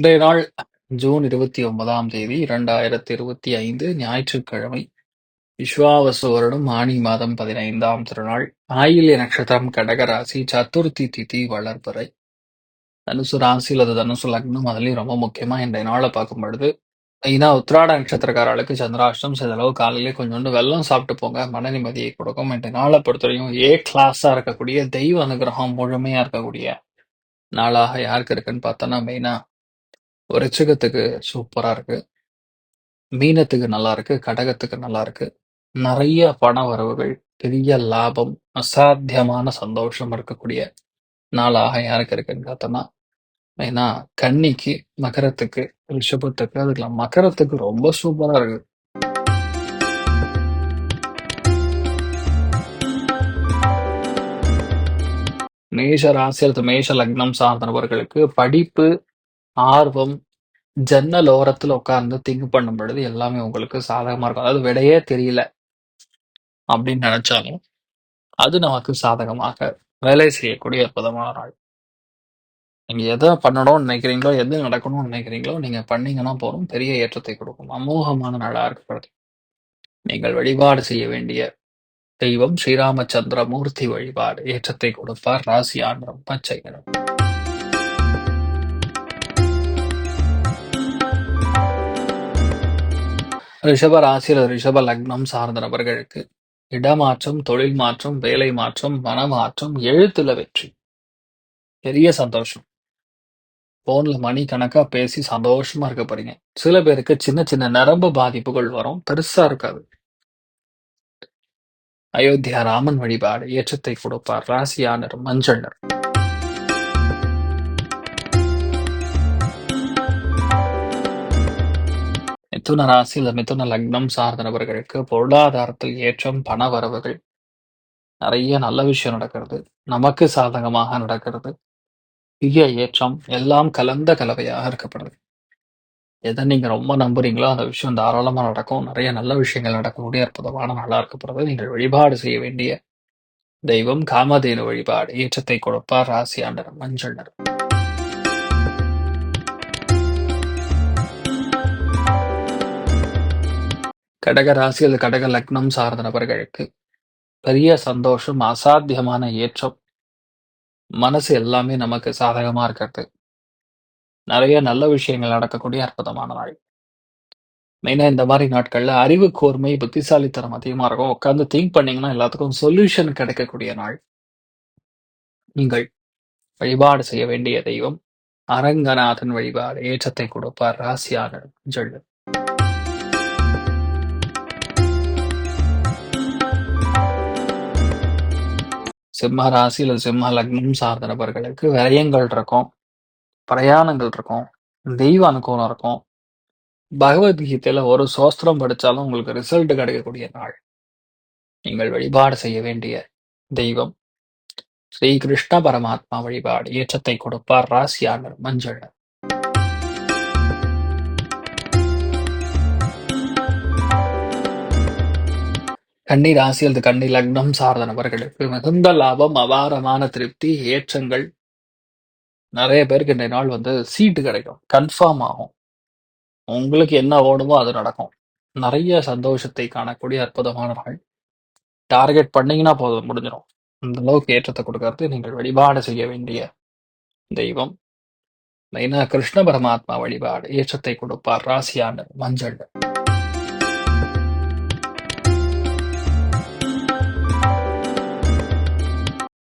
இன்றைய நாள் ஜூன் இருபத்தி ஒன்பதாம் தேதி இரண்டாயிரத்தி இருபத்தி ஐந்து ஞாயிற்றுக்கிழமை. விஸ்வாவசு வருடம் ஆணி மாதம் பதினைந்தாம் திருநாள். ஆயில்ய நட்சத்திரம் கடகராசி சதுர்த்தி திதி வளர்பறை. தனுசு ராசி அல்லது தனுசு லக்னம் அதுலயும் ரொம்ப முக்கியமா இன்றைய நாளை பார்க்கும் பொழுது ஏன்னா உத்திராட நட்சத்திரக்காரர்களுக்கு சந்திராஷ்டம் சிதளவு காலையிலே கொஞ்சோண்டு வெள்ளம் சாப்பிட்டு போங்க மன நிம்மதியை கொடுக்கும். இன்றைய நாளை பொறுத்தவரையும் ஏ கிளாஸா இருக்கக்கூடிய தெய்வ அனுகிரகம் முழுமையா இருக்கக்கூடிய நாளாக யாருக்கு இருக்குன்னு பார்த்தோன்னா மெயினா விருச்சிகத்துக்கு சூப்பரா இருக்கு. மீனத்துக்கு நல்லா இருக்கு கடகத்துக்கு நல்லா இருக்கு. நிறைய பண வரவுகள் பெரிய லாபம் அசாத்தியமான சந்தோஷம் இருக்கக்கூடிய நாளாக யாருக்கு இருக்குன்னு பார்த்தோம்னா மெயினா கன்னிக்கு மகரத்துக்கு ரிஷபத்துக்கு அதுக்கெல்லாம் மகரத்துக்கு ரொம்ப சூப்பரா இருக்கு. மேஷ ராசி அல்லது மேஷ லக்னம் சார்ந்தவர்களுக்கு படிப்பு ஆர்வம் ஜன்னல் ஓரத்துல உட்கார்ந்து திங்க் பண்ணும் பொழுது எல்லாமே உங்களுக்கு சாதகமா இருக்கும். அதாவது விடையே தெரியல அப்படின்னு நினைச்சாலும் அது நமக்கு சாதகமாக வேலை செய்யக்கூடிய அற்புதமான நாள். நீங்க எதை பண்ணணும்னு நினைக்கிறீங்களோ எது நடக்கணும்னு நினைக்கிறீங்களோ நீங்க பண்ணீங்கன்னா போதும். பெரிய ஏற்றத்தை கொடுக்கும். அமோகமான நாளா இருக்கிறது நீங்கள் வழிபாடு செய்ய வேண்டிய தெய்வம் ஸ்ரீராமச்சந்திர மூர்த்தி வழிபாடு. ஏற்றத்தை கொடுப்பார் ராசி ஆண்டரம் பச்சை நிறம். ரிஷப ராசியில் ரிஷப லக்னம் சார்ந்த நபர்களுக்கு இடமாற்றம் தொழில் மாற்றம் வேலை மாற்றம் மனமாற்றம் எழுத்துல வெற்றி. பெரிய சந்தோஷம். போன்ல மணி கணக்கா பேசி சந்தோஷமா இருக்க போறீங்க. சில பேருக்கு சின்ன சின்ன நரம்பு பாதிப்புகள் வரும். பெருசா இருக்காது. அயோத்தியா ராமன் வழிபாடு ஏற்றத்தை கொடுப்பார். ராசியானர் மஞ்சள் நிறம். மிதுன ராசி இல்ல மிதுன லக்னம் சார்ந்த நபர்களுக்கு பொருளாதாரத்தில் ஏற்றம் பண வரவுகள் நிறைய நல்ல விஷயம் நடக்கிறது. நமக்கு சாதகமாக நடக்கிறது. பெரிய ஏற்றம் எல்லாம் கலந்த கலவையாக இருக்கப்படுது. எதை நீங்க ரொம்ப நம்புறீங்களோ அந்த விஷயம் தாராளமா நடக்கும். நிறைய நல்ல விஷயங்கள் நடக்கக்கூடிய அற்புதமான நல்லா இருக்கப்படுறது நீங்கள் வழிபாடு செய்ய வேண்டிய தெய்வம் காமதேனு வழிபாடு. ஏற்றத்தை கொடுப்பார் ராசி ஆண்டர் மஞ்சள் நிறம். கடக ராசி அல்லது கடக லக்னம் சார்ந்த நபர்களுக்கு பெரிய சந்தோஷம் அசாத்தியமான ஏற்றம். மனசு எல்லாமே நமக்கு சாதகமா இருக்கிறது. நிறைய நல்ல விஷயங்கள் நடக்கக்கூடிய அற்புதமான நாள். மெயினா இந்த மாதிரி நாட்கள்ல அறிவு கோர்மை புத்திசாலித்தனம் அதிகமா இருக்கும். உட்காந்து திங்க் பண்ணீங்கன்னா எல்லாத்துக்கும் சொல்யூஷன் கிடைக்கக்கூடிய நாள். நீங்கள் வழிபாடு செய்ய வேண்டிய தெய்வம் அரங்கநாதன் வழிபாடு ஏற்றத்தை கொடுப்பார் ராசியான சொல்லு சிம்ம ராசி அல்லது சிம்ம லக்னம் சார்ந்த நபர்களுக்கு விரயங்கள் இருக்கும் பிரயாணங்கள் இருக்கும் தெய்வ அனுகூலம் இருக்கும். பகவத்கீதையில ஒரு சோஸ்திரம் படிச்சாலும் உங்களுக்கு ரிசல்ட் கிடைக்கக்கூடிய நாள். நீங்கள் வழிபாடு செய்ய வேண்டிய தெய்வம். ஸ்ரீ கிருஷ்ண பரமாத்மா வழிபாடு ஏற்றத்தை கொடுப்பார் ராசியாளர் மஞ்சள். கன்னி ராசி அல்லது கன்னி லக்னம் சார்ந்த நபர்களுக்கு மிகுந்த லாபம் அபாரமான திருப்தி ஏற்றங்கள். நிறைய பேருக்கு இன்றைய நாள் வந்து சீட்டு கிடைக்கும் கன்ஃபார்ம் ஆகும். உங்களுக்கு என்ன ஓடுமோ அது நடக்கும். நிறைய சந்தோஷத்தை காணக்கூடிய அற்புதமான நாள். டார்கெட் பண்ணீங்கன்னா போதும் முடிஞ்சிடும். அந்த அளவுக்கு ஏற்றத்தை கொடுக்கறது நீங்கள் வழிபாடு செய்ய வேண்டிய தெய்வம். மெயினா கிருஷ்ண பரமாத்மா வழிபாடு ஏற்றத்தை கொடுப்பார் ராசியான மஞ்சள்.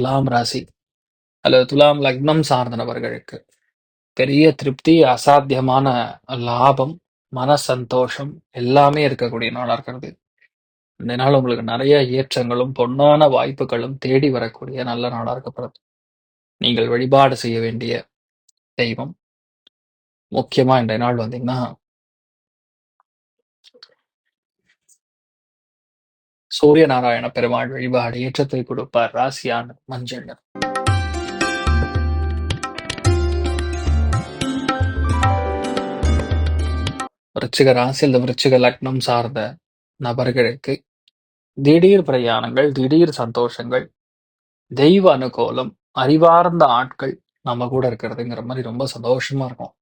துலாம் ராசி அல்லது துலாம் லக்னம் சார்ந்த நபர்களுக்கு பெரிய திருப்தி அசாத்தியமான லாபம் மன சந்தோஷம் எல்லாமே இருக்கக்கூடிய நாளா இருக்கிறது. இந்த நாள் உங்களுக்கு நிறைய ஏற்றங்களும் பொன்னான வாய்ப்புகளும் தேடி வரக்கூடிய நல்ல நாளா இருக்கப்படுது. நீங்கள் வழிபாடு செய்ய வேண்டிய தெய்வம். முக்கியமா இன்றைய நாள் வந்தீங்கன்னா சூரிய நாராயண பெருமாள் வழிபாடு ஏற்றத்தை கொடுப்பார் ராசியான மஞ்சள். விருச்சிக ராசி இந்த விருச்சிக லக்னம் சார்ந்த நபர்களுக்கு திடீர் பிரயாணங்கள் திடீர் சந்தோஷங்கள் தெய்வ அனுகூலம் அறிவார்ந்த ஆட்கள் நம்ம கூட இருக்கிறதுங்கிற மாதிரி ரொம்ப சந்தோஷமா இருக்கும்.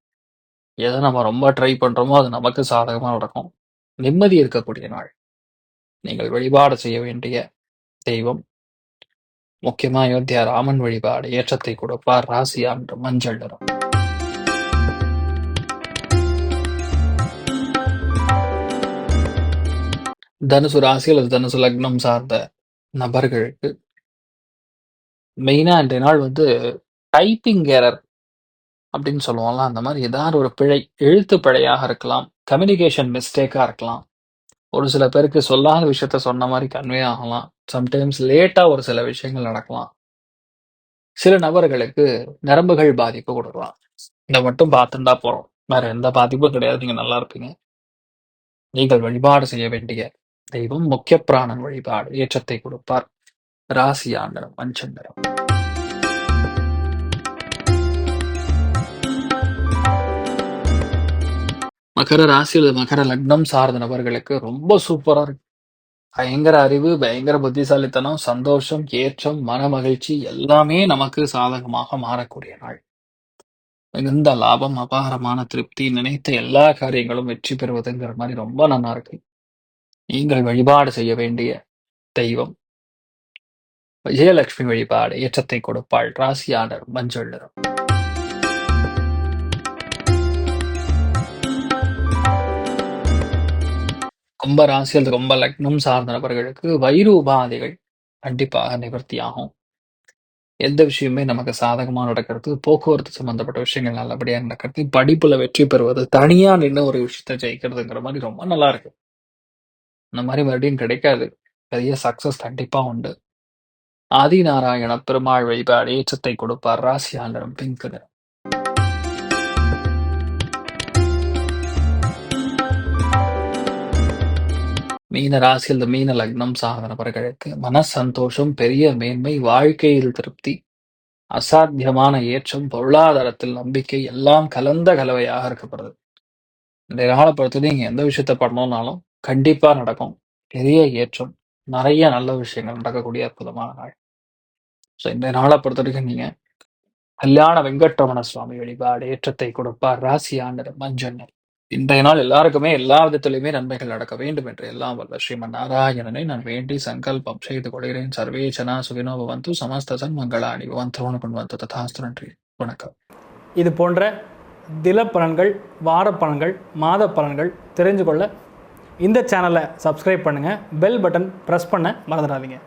எதை நம்ம ரொம்ப ட்ரை பண்றோமோ அது நமக்கு சாதகமா நடக்கும். நிம்மதி இருக்கக்கூடிய நாள். நீங்கள் வழிபாடு செய்ய வேண்டிய தெய்வம். முக்கியமா அயோத்தியா ராமன் வழிபாடு ஏற்றத்தை கொடுப்பார் ராசியான் மஞ்சள் நிறம். தனுசு ராசி அல்லது தனுசு லக்னம் சார்ந்த நபர்களுக்கு மெயினா இன்றைய நாள் வந்து டைப்பிங் எரர் அப்படின்னு சொல்லுவோம்ல அந்த மாதிரி ஏதாவது ஒரு பிழை எழுத்து பிழையாக இருக்கலாம் கம்யூனிகேஷன் மிஸ்டேக்கா இருக்கலாம். ஒரு சில பேருக்கு சொல்லாத விஷயத்த சொன்ன மாதிரி கன்வே ஆகலாம். சம்டைம்ஸ் லேட்டா ஒரு சில விஷயங்கள் நடக்கலாம். சில நபர்களுக்கு நரம்புகள் பாதிப்பு கொடுக்கலாம். இதை மட்டும் பார்த்துட்டா போறோம். வேற எந்த பாதிப்பும் கிடையாது. நீங்க நல்லா இருப்பீங்க. நீங்கள் வழிபாடு செய்ய வேண்டிய தெய்வம் முக்கிய பிராணன் வழிபாடு. ஏற்றத்தை கொடுப்பார். ராசி ஆண்டனம் மஞ்சள் நிறம் மகர ராசி அல்லது மகர லக்னம் சார்ந்த நபர்களுக்கு ரொம்ப சூப்பரா இருக்கு. பயங்கர அறிவு பயங்கர புத்திசாலித்தனம் சந்தோஷம் ஏற்றம் மன மகிழ்ச்சி எல்லாமே நமக்கு சாதகமாக மாறக்கூடிய நாள். மிகுந்த லாபம் அபாரமான திருப்தி நினைத்த எல்லா காரியங்களும் வெற்றி பெறுவதுங்கிற மாதிரி ரொம்ப நல்லா இருக்கு. நீங்கள் வழிபாடு செய்ய வேண்டிய தெய்வம். விஜயலட்சுமி வழிபாடு ஏற்றத்தை கொடுப்பாள் ராசியாளர் மஞ்சள் நிறம். ரொம்ப ராசி அல்லது லக்னம் சார்ந்த நபர்களுக்கு வயிறு உபாதைகள் கண்டிப்பாக நிவர்த்தியாகும். எந்த விஷயமே நமக்கு சாதகமாக நடக்கிறது போக்குவரத்து சம்பந்தப்பட்ட விஷயங்கள் நல்லபடியா நடக்கிறது படிப்புல வெற்றி பெறுவது தனியா நின்று ஒரு விஷயத்த ஜெயிக்கிறதுங்கிற மாதிரி ரொம்ப நல்லா இருக்கு இந்த மாதிரி மறுபடியும் கிடைக்காது. பெரிய சக்சஸ் கண்டிப்பா உண்டு. ஆதிநாராயண பெருமாள் வழிபாடு ஏற்றத்தை கொடுப்பார். ராசியாளரும் பிங்க் மீன ராசி அல்லது மீன லக்னம் சார்ந்த நபர்களுக்கு மன சந்தோஷம் பெரிய மேன்மை வாழ்க்கையில் திருப்தி அசாத்தியமான ஏற்றம் பொருளாதாரத்தில் நம்பிக்கை எல்லாம் கலந்த கலவையாக இருக்கப்படுது. இந்த நாளை பொறுத்து நீங்க எந்த விஷயத்த பண்ணணும்னாலும் கண்டிப்பா நடக்கும். பெரிய ஏற்றம் நிறைய நல்ல விஷயங்கள் நடக்கக்கூடிய அற்புதமான நாள். ஸோ இந்த நாளை பொறுத்த வரைக்கும் நீங்க கல்யாண வெங்கட்ரமண சுவாமி வழிபாடு ஏற்றத்தை கொடுப்பார். ராசி ஆண்டர் மஞ்சள் இன்றைய நாள் எல்லாருக்குமே எல்லா விதத்திலுமே நன்மைகள் நடக்க வேண்டும் என்று எல்லாம் வல்ல ஸ்ரீமன் நாராயணனை நான் வேண்டி சங்கல்பம் செய்து கொள்கிறேன். சர்வே ஜனா சுகினோ பவந்து சமஸ்த சன்மங்களாணி பவந்தோனு கொண்டு வந்து ததாஸ்து நன்றி. வணக்கம். இது போன்ற தில பலன்கள் வார பலன்கள் மாத பலன்கள் தெரிஞ்சு கொள்ள இந்த சேனலை சப்ஸ்கிரைப் பண்ணுங்கள் பெல் பட்டன் ப்ரெஸ் பண்ண மறந்துடாதீங்க.